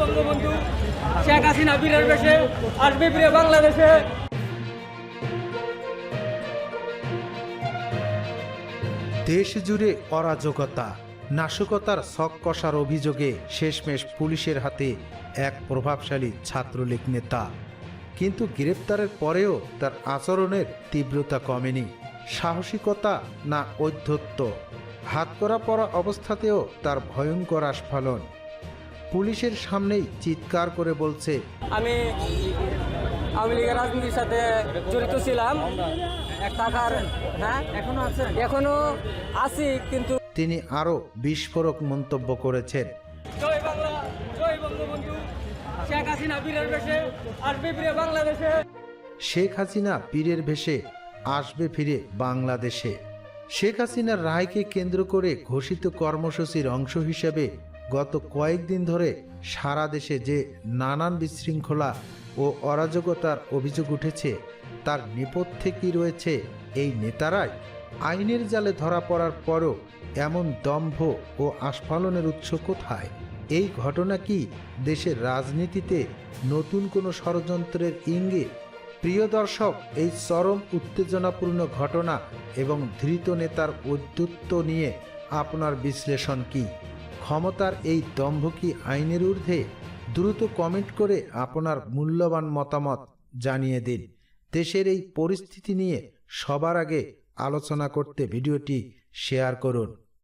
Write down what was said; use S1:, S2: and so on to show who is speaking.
S1: বঙ্গবন্ধু শেখ হাসিনা বীরের বেশে আসবে ফিরে বাংলাদেশে।
S2: দেশ জুড়ে অরাজকতা, নাশকতার ছক কষার অভিযোগে শেষমেশ পুলিশের হাতে এক প্রভাবশালী ছাত্রলীগ নেতা। কিন্তু গ্রেপ্তারের পরেও তার আচরণের তীব্রতা কমেনি। সাহসিকতা না ঔদ্ধত্য? হাতকড়া পরা অবস্থাতেও তার ভয়ঙ্কর আস্ফালন। পুলিশের সামনেই চিৎকার করে বলছে
S1: আমি আওয়ামী লীগের রাজনীতির সাথে জড়িত ছিলাম। টাকার হ্যাঁ? এখনও আছে এখনও আছি কিন্তু
S2: তিনি আরও বিস্ফোরক মন্তব্য করেছেন।
S1: জয় বাংলা জয় বঙ্গবন্ধু। শেখ হাসিনা বীরের বেশে আসবে ফিরে বাংলাদেশে।
S2: শেখ হাসিনা পীরের ভেসে আসবে ফিরে বাংলাদেশে। শেখ হাসিনার রায়কে কেন্দ্র করে ঘোষিত কর্মসূচির অংশ হিসেবে গত কয়েকদিন ধরে সারা দেশে যে নানান বিশৃঙ্খলা ও অরাজকতার অভিযোগ উঠেছে, তার নেপথ্যে কি রয়েছে এই নেতারাই? আইনের জালে ধরা পড়ার পরও এমন দম্ভ ও আস্ফালনের উৎস কোথায়? এই ঘটনা কি দেশের রাজনীতিতে নতুন কোনো ষড়যন্ত্রের ইঙ্গিত? প্রিয় দর্শক, এই চরম উত্তেজনাপূর্ণ ঘটনা এবং ধৃত নেতার ঔদ্ধত্য নিয়ে আপনার বিশ্লেষণ কি? ক্ষমতার এই দম্ভ কি আইনের ঊর্ধ্বে দ্রুত কমেন্ট করে আপনার মূল্যবান মতামত জানিয়ে দিন। দেশের এই পরিস্থিতি নিয়ে সবার আগে আলোচনা করতে ভিডিওটি শেয়ার করুন।